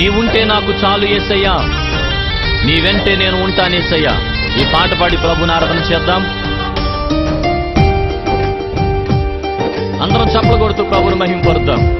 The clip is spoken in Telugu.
నీవుంటే నాకు చాలు ఏసయ్యా. నీ వెంటే నేను ఉంటానేసయ్యా ఈ పాట పాడి ప్రభుని ఆరాధన చేద్దాం. అందరం చప్పలు కొడుతూ ప్రభుని మహింపరుద్దాం